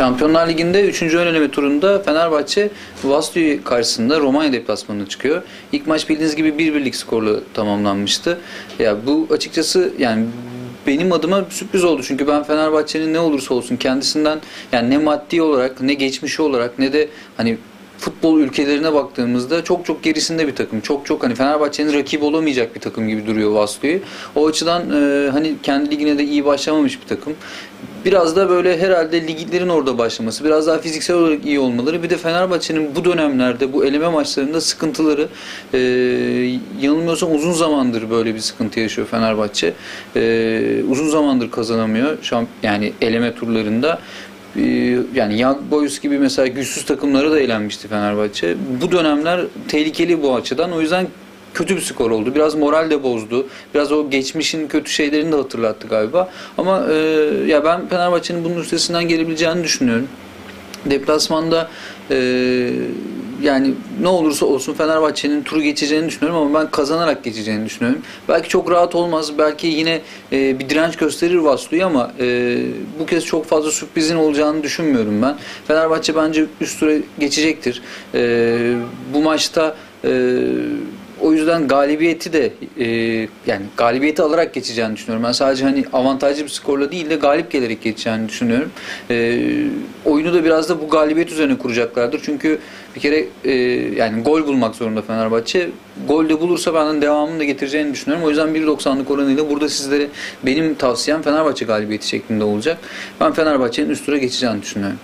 Şampiyonlar Ligi'nde 3. ön eleme turunda Fenerbahçe Vaslui karşısında Romanya deplasmanına çıkıyor. İlk maç bildiğiniz gibi 1-1'lik skorla tamamlanmıştı. Ya bu açıkçası yani benim adıma sürpriz oldu. Çünkü ben Fenerbahçe'nin ne olursa olsun kendisinden yani ne maddi olarak ne geçmişi olarak ne de hani futbol ülkelerine baktığımızda çok çok gerisinde bir takım. Çok çok hani Fenerbahçe'nin rakip olamayacak bir takım gibi duruyor Vaslui. O açıdan e, hani kendi ligine de iyi başlamamış bir takım. Biraz da böyle herhalde liglerin orada başlaması, biraz daha fiziksel olarak iyi olmaları. Bir de Fenerbahçe'nin bu dönemlerde bu eleme maçlarında sıkıntıları e, yanılmıyorsam uzun zamandır böyle bir sıkıntı yaşıyor Fenerbahçe. E, uzun zamandır kazanamıyor. Şamp yani eleme turlarında. Ee, yani Young Boys gibi mesela güçsüz takımları da elenmişti Fenerbahçe. Bu dönemler tehlikeli bu açıdan. O yüzden kötü bir skor oldu. Biraz moral de bozdu. Biraz o geçmişin kötü şeylerini de hatırlattı galiba. Ama e, ya ben Fenerbahçe'nin bunun üstesinden gelebileceğini düşünüyorum. Deplasmanda e, yani ne olursa olsun Fenerbahçe'nin turu geçeceğini düşünüyorum ama ben kazanarak geçeceğini düşünüyorum. Belki çok rahat olmaz. Belki yine e, bir direnç gösterir Vaslu'yu ama e, bu kez çok fazla sürprizin olacağını düşünmüyorum ben. Fenerbahçe bence üst tura geçecektir. E, bu maçta e, o yüzden galibiyeti de e, yani galibiyeti alarak geçeceğini düşünüyorum. Ben sadece hani avantajlı bir skorla değil de galip gelerek geçeceğini düşünüyorum. E, oyunu da biraz da bu galibiyet üzerine kuracaklardır. Çünkü bir kere e, yani gol bulmak zorunda Fenerbahçe. Gol de bulursa ben devamını da getireceğini düşünüyorum. O yüzden 1.90'lık oranıyla burada sizlere benim tavsiyem Fenerbahçe galibiyeti şeklinde olacak. Ben Fenerbahçe'nin üst tura geçeceğini düşünüyorum.